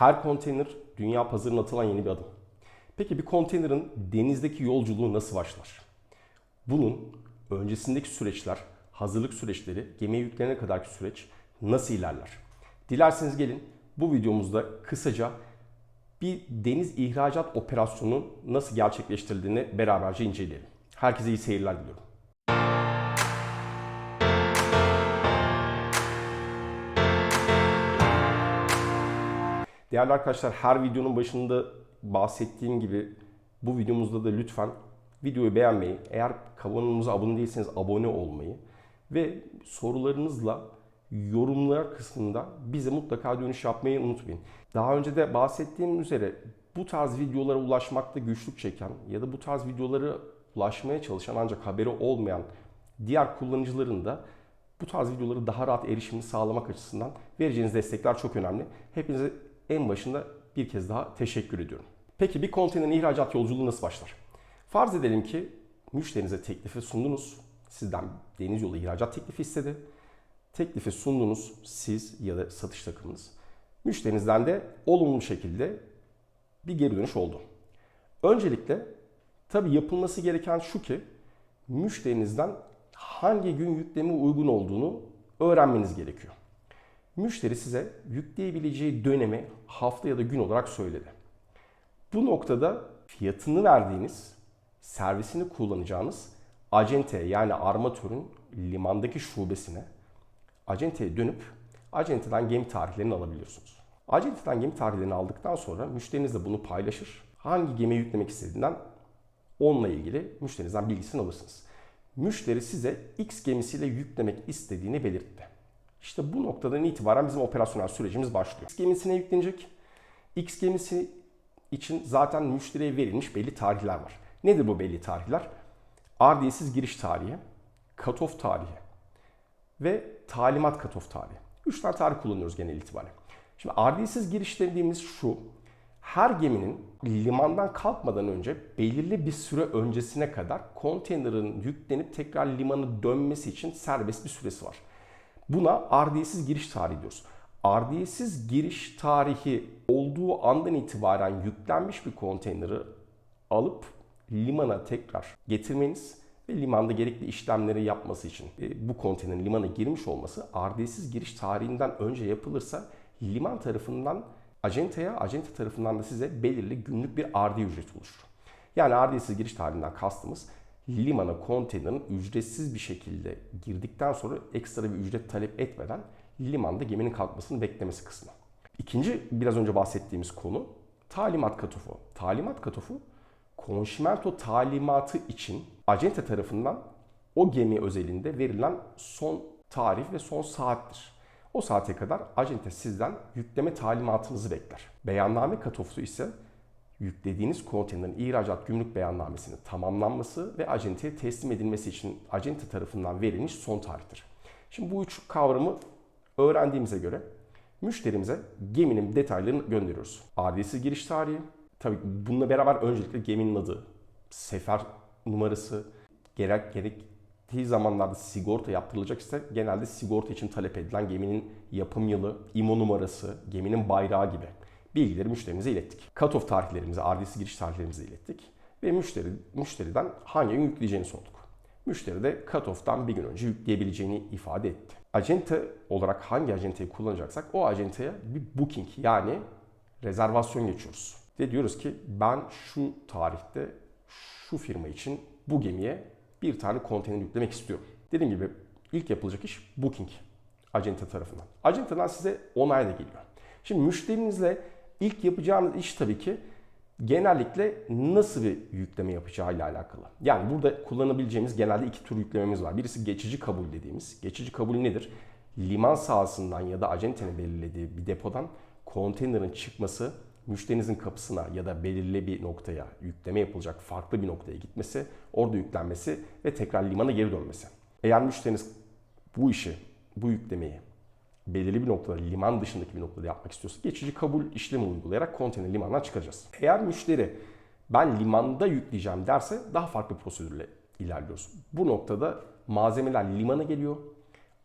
Her konteyner dünya pazarına atılan yeni bir adım. Peki bir konteynerin denizdeki yolculuğu nasıl başlar? Bunun öncesindeki süreçler, hazırlık süreçleri, gemiye yüklenene kadarki süreç nasıl ilerler? Dilerseniz gelin bu videomuzda kısaca bir deniz ihracat operasyonu nasıl gerçekleştirildiğini beraberce inceleyelim. Herkese iyi seyirler diliyorum. Değerli arkadaşlar her videonun başında bahsettiğim gibi bu videomuzda da lütfen videoyu beğenmeyi, eğer kanalımıza abone değilseniz abone olmayı ve sorularınızla yorumlar kısmında bize mutlaka dönüş yapmayı unutmayın. Daha önce de bahsettiğim üzere bu tarz videolara ulaşmakta güçlük çeken ya da bu tarz videoları ulaşmaya çalışan ancak haberi olmayan diğer kullanıcıların da bu tarz videoları daha rahat erişimini sağlamak açısından vereceğiniz destekler çok önemli. Hepinize en başında bir kez daha teşekkür ediyorum. Peki bir konteynerin ihracat yolculuğu nasıl başlar? Farz edelim ki müşterinize teklifi sundunuz. Sizden deniz yolu ihracat teklifi istedi. Teklifi sundunuz siz ya da satış takımınız. Müşterinizden de olumlu şekilde bir geri dönüş oldu. Öncelikle tabii yapılması gereken şu ki müşterinizden hangi gün yükleme uygun olduğunu öğrenmeniz gerekiyor. Müşteri size yükleyebileceği dönemi hafta ya da gün olarak söyledi. Bu noktada fiyatını verdiğiniz, servisini kullanacağınız acenteye yani armatörün limandaki şubesine acenteye dönüp acenteden gemi tarihlerini alabiliyorsunuz. Acenteden gemi tarihlerini aldıktan sonra müşteriniz de bunu paylaşır. Hangi gemiye yüklemek istediğinden onunla ilgili müşterinizden bilgisini alırsınız. Müşteri size X gemisiyle yüklemek istediğini belirtti. İşte bu noktadan itibaren bizim operasyonel sürecimiz başlıyor. X gemisine yüklenecek. X gemisi için zaten müşteriye verilmiş belli tarihler var. Nedir bu belli tarihler? Ardiyesiz giriş tarihi, cut-off tarihi ve talimat cut-off tarihi. Üç tane tarih kullanıyoruz genel itibariyle. Şimdi ardiyesiz giriş dediğimiz şu. Her geminin limandan kalkmadan önce belirli bir süre öncesine kadar konteynerin yüklenip tekrar limana dönmesi için serbest bir süresi var. Buna ardiyesiz giriş tarihi diyoruz. Ardiyesiz giriş tarihi olduğu andan itibaren yüklenmiş bir konteyneri alıp limana tekrar getirmeniz ve limanda gerekli işlemleri yapması için e, bu konteynerin limana girmiş olması ardiyesiz giriş tarihinden önce yapılırsa liman tarafından acenteye, acente tarafından da size belirli günlük bir ardi ücret oluşur. Yani ardiyesiz giriş tarihinden kastımız limana konteynerin ücretsiz bir şekilde girdikten sonra ekstra bir ücret talep etmeden limanda geminin kalkmasını beklemesi kısmı. İkinci biraz önce bahsettiğimiz konu talimat katofu. Talimat katofu konşimento talimatı için acente tarafından o gemi özelinde verilen son tarih ve son saattir. O saate kadar acente sizden yükleme talimatınızı bekler. Beyanname katofu ise yüklediğiniz konteynerin ihracat gümrük beyannamesinin tamamlanması ve acenteye teslim edilmesi için acente tarafından verilmiş son tarihtir. Şimdi bu üç kavramı öğrendiğimize göre müşterimize geminin detaylarını gönderiyoruz. Adresi giriş tarihi, tabii bununla beraber öncelikle geminin adı, sefer numarası, gerek gerektiği zamanlarda sigorta yaptırılacak ise genelde sigorta için talep edilen geminin yapım yılı, IMO numarası, geminin bayrağı gibi bilgileri müşterimize ilettik. Cut-off tarihlerimizi, ardesi giriş tarihlerimizi ilettik. Ve müşteri, müşteriden hangi gün yükleyeceğini sorduk. Müşteri de cut-off'tan bir gün önce yükleyebileceğini ifade etti. Acente olarak hangi acenteyi kullanacaksak o acenteye bir booking yani rezervasyon geçiyoruz. Ve diyoruz ki ben şu tarihte şu firma için bu gemiye bir tane konteyner yüklemek istiyorum. Dediğim gibi ilk yapılacak iş booking acente tarafından. Acenteden size onay da geliyor. Şimdi müşterinizle ilk yapacağınız iş tabii ki genellikle nasıl bir yükleme yapacağıyla alakalı. Yani burada kullanabileceğimiz genelde iki tür yüklememiz var. Birisi geçici kabul dediğimiz. Geçici kabul nedir? Liman sahasından ya da acentenin belirlediği bir depodan konteynerin çıkması müşterinizin kapısına ya da belirli bir noktaya yükleme yapılacak farklı bir noktaya gitmesi, orada yüklenmesi ve tekrar limana geri dönmesi. Eğer müşteriniz bu işi, bu yüklemeyi belirli bir noktada liman dışındaki bir noktada yapmak istiyorsa geçici kabul işlemi uygulayarak konteyner limandan çıkaracağız. Eğer müşteri ben limanda yükleyeceğim derse daha farklı prosedürle ilerliyoruz. Bu noktada malzemeler limana geliyor.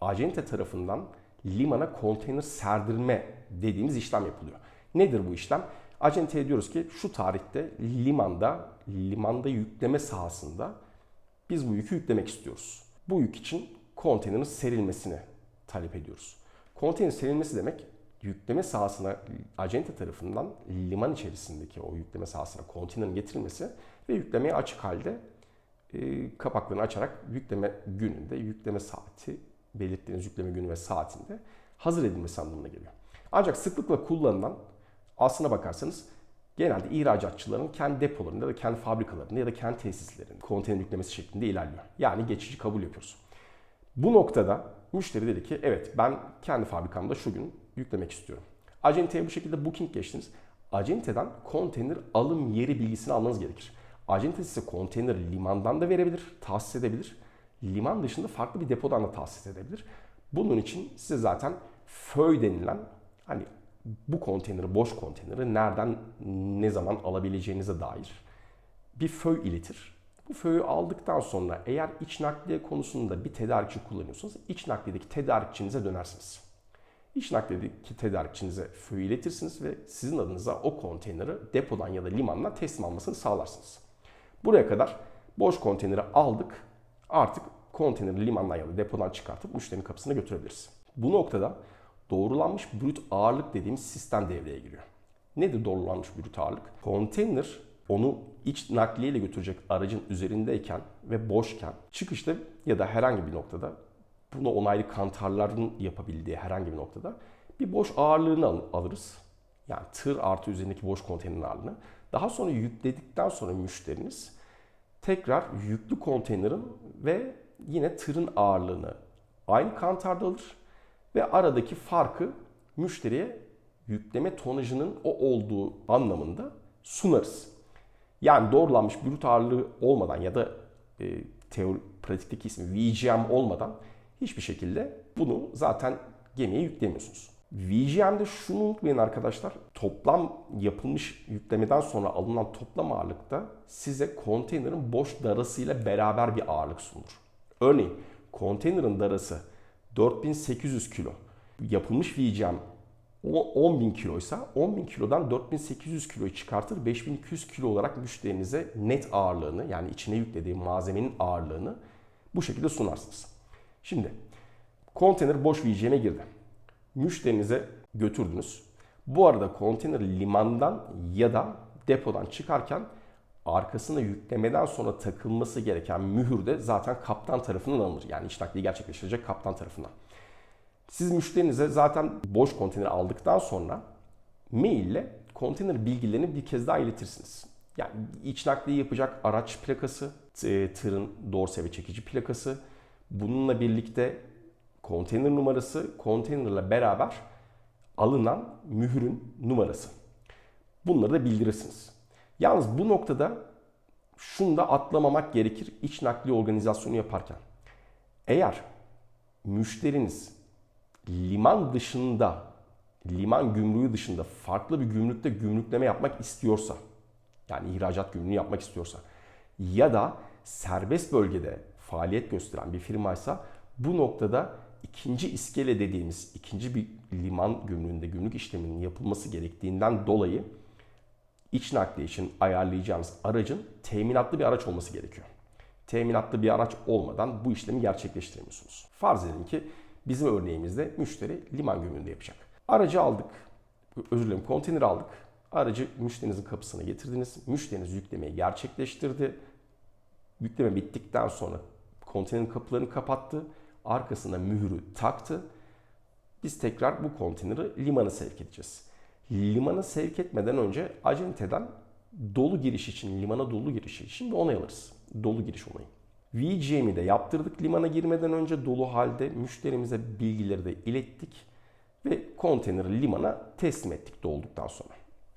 Acente tarafından limana konteyner serdirme dediğimiz işlem yapılıyor. Nedir bu işlem? Acenteye diyoruz ki şu tarihte limanda, limanda yükleme sahasında biz bu yükü yüklemek istiyoruz. Bu yük için konteynerin serilmesini talep ediyoruz. Konteyner serilmesi demek yükleme sahasına acente tarafından liman içerisindeki o yükleme sahasına konteynerin getirilmesi ve yüklemeye açık halde e, kapaklarını açarak yükleme gününde, yükleme saati, belirttiğiniz yükleme günü ve saatinde hazır edilmesi anlamına geliyor. Ancak sıklıkla kullanılan aslına bakarsanız genelde ihracatçıların kendi depolarında ya da kendi fabrikalarında ya da kendi tesislerinde konteyner yüklemesi şeklinde ilerliyor. Yani geçici kabul yapıyoruz. Bu noktada müşteri dedi ki evet ben kendi fabrikamda şu gün yüklemek istiyorum. Acenteye bu şekilde booking geçtiniz. Acenteden konteyner alım yeri bilgisini almanız gerekir. Acente size konteyneri limandan da verebilir, tahsis edebilir. Liman dışında farklı bir depodan da tahsis edebilir. Bunun için size zaten föy denilen hani bu konteyneri, boş konteyneri nereden ne zaman alabileceğinize dair bir föy iletir. Bu föyü aldıktan sonra eğer iç nakliye konusunda bir tedarikçi kullanıyorsanız iç nakliyedeki tedarikçinize dönersiniz. İç nakliyedeki tedarikçinize föyü iletirsiniz ve sizin adınıza o konteyneri depodan ya da limandan teslim almasını sağlarsınız. Buraya kadar boş konteyneri aldık. Artık konteyneri limandan ya da depodan çıkartıp müşterinin kapısına götürebiliriz. Bu noktada doğrulanmış brüt ağırlık dediğimiz sistem devreye giriyor. Nedir doğrulanmış brüt ağırlık? Konteyner onu iç nakliyeyle götürecek aracın üzerindeyken ve boşken çıkışta ya da herhangi bir noktada bunu onaylı kantarların yapabildiği herhangi bir noktada bir boş ağırlığını alırız. Yani tır artı üzerindeki boş konteynerin ağırlığını. Daha sonra yükledikten sonra müşteriniz tekrar yüklü konteynerin ve yine tırın ağırlığını aynı kantarda alır ve aradaki farkı müşteriye yükleme tonajının o olduğu anlamında sunarız. Yani doğrulanmış brüt ağırlığı olmadan ya da e, teori, pratikteki ismi VGM olmadan hiçbir şekilde bunu zaten gemiye yüklemiyorsunuz. VGM'de şunu unutmayın arkadaşlar. Toplam yapılmış yüklemeden sonra alınan toplam ağırlıkta size konteynerin boş darasıyla beraber bir ağırlık sunulur. Örneğin konteynerin darası 4800 kilo. Yapılmış VGM 10.000 kiloysa 10.000 kilodan 4800 kiloyu çıkartır 5200 kilo olarak müşterinize net ağırlığını yani içine yüklediği malzemenin ağırlığını bu şekilde sunarsınız. Şimdi konteyner boş VGM'e girdi. Müşterinize götürdünüz. Bu arada konteyner limandan ya da depodan çıkarken arkasına yüklemeden sonra takılması gereken mühür de zaten kaptan tarafından alınır. Yani iş nakliyi gerçekleştirecek kaptan tarafından. Siz müşterinize zaten boş konteyner aldıktan sonra maille konteyner bilgilerini bir kez daha iletirsiniz. Yani iç nakliyi yapacak araç plakası, tırın dorse ve çekici plakası, bununla birlikte konteyner numarası, konteynerle beraber alınan mühürün numarası. Bunları da bildirirsiniz. Yalnız bu noktada şunu da atlamamak gerekir iç nakli organizasyonu yaparken. Eğer müşteriniz liman dışında, liman gümrüğü dışında farklı bir gümrükte gümrükleme yapmak istiyorsa, yani ihracat gümrüğü yapmak istiyorsa ya da serbest bölgede faaliyet gösteren bir firmaysa bu noktada ikinci iskele dediğimiz ikinci bir liman gümrüğünde gümrük işleminin yapılması gerektiğinden dolayı iç nakliye için ayarlayacağınız aracın teminatlı bir araç olması gerekiyor. Teminatlı bir araç olmadan bu işlemi gerçekleştiremiyorsunuz. Farz edin ki bizim örneğimizde müşteri liman gümrüğünde yapacak. Aracı aldık, özür dilerim konteyner aldık. Aracı müşterinizin kapısına getirdiniz. Müşteriniz yüklemeyi gerçekleştirdi. Yükleme bittikten sonra konteynerin kapılarını kapattı. Arkasına mühürü taktı. Biz tekrar bu konteyneri limana sevk edeceğiz. Limana sevk etmeden önce acenteden dolu giriş için, limana dolu giriş için bir onay alırız. Dolu giriş onayı. VGM'i de yaptırdık limana girmeden önce dolu halde müşterimize bilgileri de ilettik ve konteyneri limana teslim ettik dolduktan sonra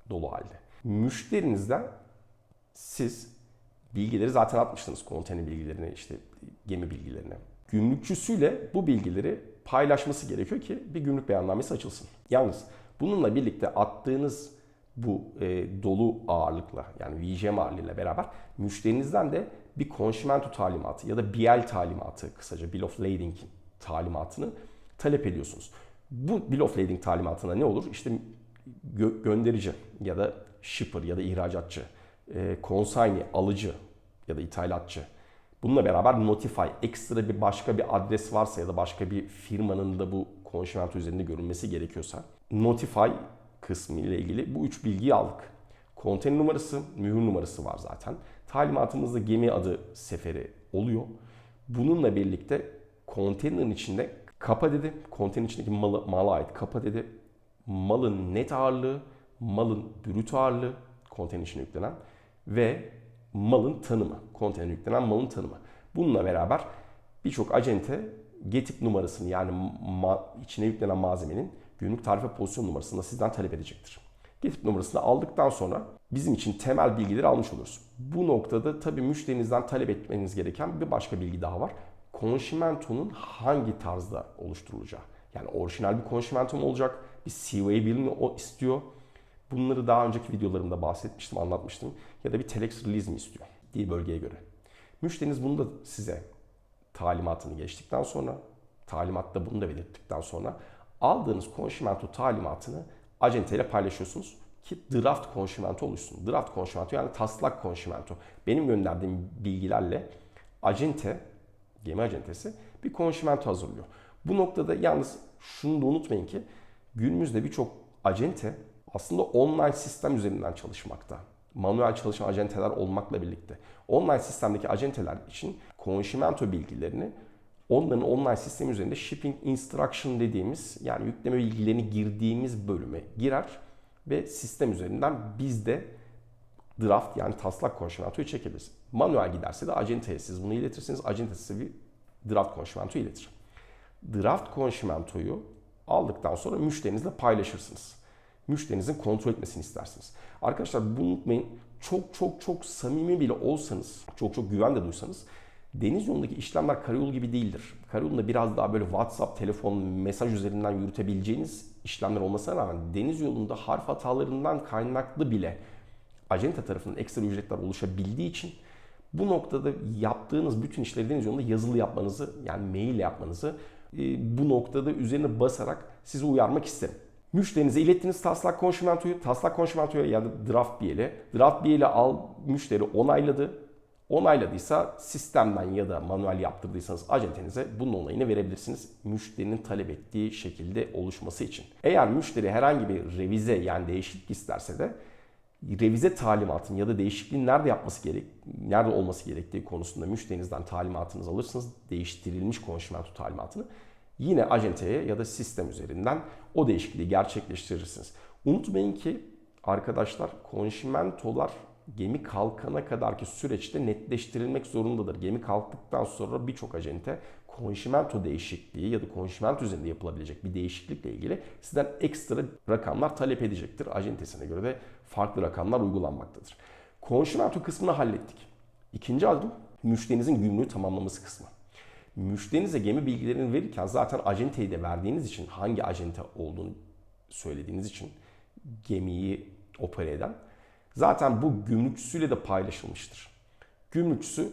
dolu halde. Müşterinizden siz bilgileri zaten atmıştınız konteyner bilgilerini işte gemi bilgilerini. Gümrükçüsüyle bu bilgileri paylaşması gerekiyor ki bir gümrük beyannamesi açılsın. Yalnız bununla birlikte attığınız bu e, dolu ağırlıkla yani VGM ağırlığıyla beraber müşterinizden de bir konşimento talimatı ya da BL talimatı kısaca Bill of Lading talimatını talep ediyorsunuz. Bu Bill of Lading talimatına ne olur? İşte gö- gönderici ya da shipper ya da ihracatçı, e, consignee, alıcı ya da ithalatçı. Bununla beraber notify, ekstra bir başka bir adres varsa ya da başka bir firmanın da bu konşimento üzerinde görünmesi gerekiyorsa notify kısmı ile ilgili bu üç bilgiyi aldık. Konteyner numarası, mühür numarası var zaten. Talimatımızda gemi adı seferi oluyor. Bununla birlikte konteynerin içinde kapa dedi. Konteynerin içindeki malı, mala ait kapa dedi. Malın net ağırlığı, malın brüt ağırlığı konteyner içine yüklenen ve malın tanımı. Konteyner yüklenen malın tanımı. Bununla beraber birçok acente getip numarasını yani içine yüklenen malzemenin günlük tarife pozisyon numarasını sizden talep edecektir. Getip numarasını aldıktan sonra bizim için temel bilgileri almış oluruz. Bu noktada tabii müşterinizden talep etmeniz gereken bir başka bilgi daha var. Konşimentonun hangi tarzda oluşturulacağı. Yani orijinal bir konşimento mu olacak? Bir CVA bill mi o istiyor? Bunları daha önceki videolarımda bahsetmiştim, anlatmıştım. Ya da bir telex release mi istiyor? Dil bölgeye göre. Müşteriniz bunu da size talimatını geçtikten sonra, talimatta bunu da belirttikten sonra aldığınız konşimento talimatını acenteyle paylaşıyorsunuz ki draft konşimento oluşsun. Draft konşimento yani taslak konşimento. Benim gönderdiğim bilgilerle acente, gemi acentesi bir konşimento hazırlıyor. Bu noktada yalnız şunu da unutmayın ki günümüzde birçok acente aslında online sistem üzerinden çalışmakta. Manuel çalışan acenteler olmakla birlikte. Online sistemdeki acenteler için konşimento bilgilerini onların online sistemi üzerinde shipping instruction dediğimiz yani yükleme bilgilerini girdiğimiz bölüme girer ve sistem üzerinden biz de draft yani taslak konşimentoyu çekebiliriz. Manuel giderse de acenteye siz bunu iletirsiniz. Acente size bir draft konşimento iletir. Draft konşimentoyu aldıktan sonra müşterinizle paylaşırsınız. Müşterinizin kontrol etmesini istersiniz. Arkadaşlar bunu unutmayın. Çok çok çok samimi bile olsanız, çok çok güven de duysanız deniz yolundaki işlemler karayolu gibi değildir. Karayolunda biraz daha böyle WhatsApp, telefon, mesaj üzerinden yürütebileceğiniz işlemler olmasına rağmen deniz yolunda harf hatalarından kaynaklı bile acente tarafından ekstra ücretler oluşabildiği için bu noktada yaptığınız bütün işleri deniz yolunda yazılı yapmanızı yani mail yapmanızı e, bu noktada üzerine basarak sizi uyarmak isterim. Müşterinize ilettiğiniz taslak konşimentoyu, taslak konşimentoya ya da draft BL'e, draft BL'e al müşteri onayladı. Onayladıysa sistemden ya da manuel yaptırdıysanız acentenize bunun onayını verebilirsiniz. Müşterinin talep ettiği şekilde oluşması için. Eğer müşteri herhangi bir revize yani değişiklik isterse de revize talimatın ya da değişikliğin nerede yapması gerek, nerede olması gerektiği konusunda müşterinizden talimatınızı alırsınız. Değiştirilmiş konşimento talimatını. Yine acenteye ya da sistem üzerinden o değişikliği gerçekleştirirsiniz. Unutmayın ki arkadaşlar konşimentolar gemi kalkana kadarki süreçte netleştirilmek zorundadır. Gemi kalktıktan sonra birçok acente konşimento değişikliği ya da konşimento üzerinde yapılabilecek bir değişiklikle ilgili sizden ekstra rakamlar talep edecektir. Acentesine göre de farklı rakamlar uygulanmaktadır. Konşimento kısmını hallettik. İkinci adım müşterinizin gümrüğü tamamlaması kısmı. Müşterinize gemi bilgilerini verirken zaten acenteyi de verdiğiniz için hangi acente olduğunu söylediğiniz için gemiyi opere eden zaten bu gümrükçüsüyle de paylaşılmıştır. Gümrükçüsü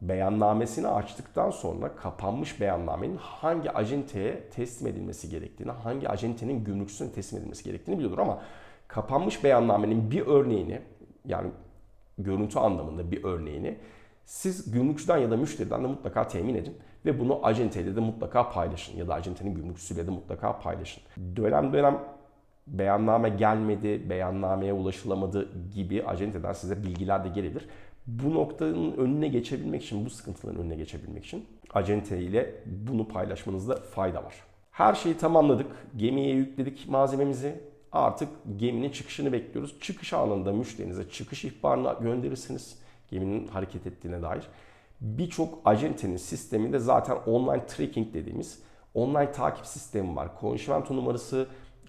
beyannamesini açtıktan sonra kapanmış beyannamenin hangi acenteye teslim edilmesi gerektiğini, hangi acentenin gümrükçüsüne teslim edilmesi gerektiğini biliyordur ama kapanmış beyannamenin bir örneğini yani görüntü anlamında bir örneğini siz gümrükçüden ya da müşteriden de mutlaka temin edin ve bunu acenteyle de mutlaka paylaşın ya da acentenin gümrükçüsüyle de mutlaka paylaşın. Dönem dönem beyanname gelmedi, beyannameye ulaşılamadı gibi acenteden size bilgiler de gelebilir. Bu noktanın önüne geçebilmek için, bu sıkıntıların önüne geçebilmek için acente ile bunu paylaşmanızda fayda var. Her şeyi tamamladık. Gemiye yükledik malzememizi. Artık geminin çıkışını bekliyoruz. Çıkış anında müşterinize çıkış ihbarını gönderirsiniz. Geminin hareket ettiğine dair. Birçok acentenin sisteminde zaten online tracking dediğimiz online takip sistemi var. Konşimento numarası,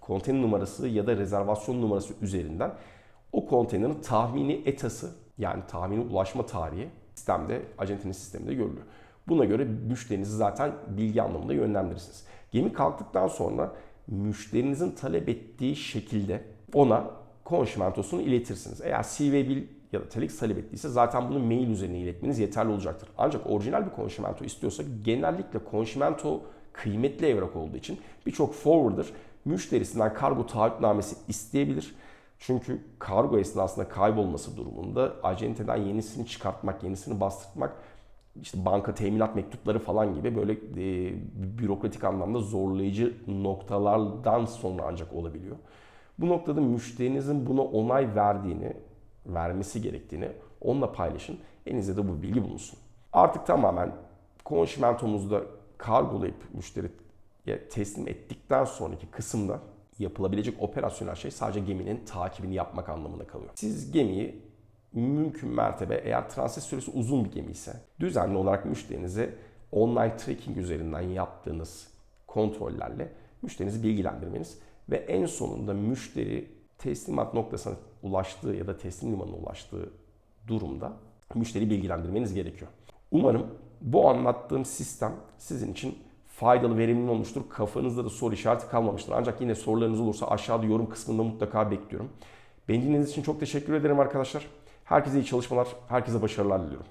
konteyner numarası ya da rezervasyon numarası üzerinden o konteynerin tahmini etası yani tahmini ulaşma tarihi sistemde, acentenin sisteminde görülüyor. Buna göre müşterinizi zaten bilgi anlamında yönlendirirsiniz. Gemi kalktıktan sonra müşterinizin talep ettiği şekilde ona konşimentosunu iletirsiniz. Eğer CV bil ya da telex talep ettiyse zaten bunu mail üzerine iletmeniz yeterli olacaktır. Ancak orijinal bir konşimento istiyorsa genellikle konşimento kıymetli evrak olduğu için birçok forwarder müşterisinden kargo taahhütnamesi isteyebilir. Çünkü kargo esnasında kaybolması durumunda acenteden yenisini çıkartmak, yenisini bastırmak işte banka teminat mektupları falan gibi böyle e, bürokratik anlamda zorlayıcı noktalardan sonra ancak olabiliyor. Bu noktada müşterinizin buna onay verdiğini, vermesi gerektiğini onunla paylaşın. Elinizde de bu bilgi bulunsun. Artık tamamen konşimentomuzda kargolayıp müşteriye teslim ettikten sonraki kısımda yapılabilecek operasyonel şey sadece geminin takibini yapmak anlamına kalıyor. Siz gemiyi mümkün mertebe eğer transit süresi uzun bir gemi ise düzenli olarak müşterinize online tracking üzerinden yaptığınız kontrollerle müşterinizi bilgilendirmeniz ve en sonunda müşteri teslimat noktasına ulaştığı ya da teslim limanına ulaştığı durumda müşteri bilgilendirmeniz gerekiyor. Umarım bu anlattığım sistem sizin için faydalı, verimli olmuştur. Kafanızda da soru işareti kalmamıştır. Ancak yine sorularınız olursa aşağıda yorum kısmında mutlaka bekliyorum. Beni dinlediğiniz için çok teşekkür ederim arkadaşlar. Herkese iyi çalışmalar, herkese başarılar diliyorum.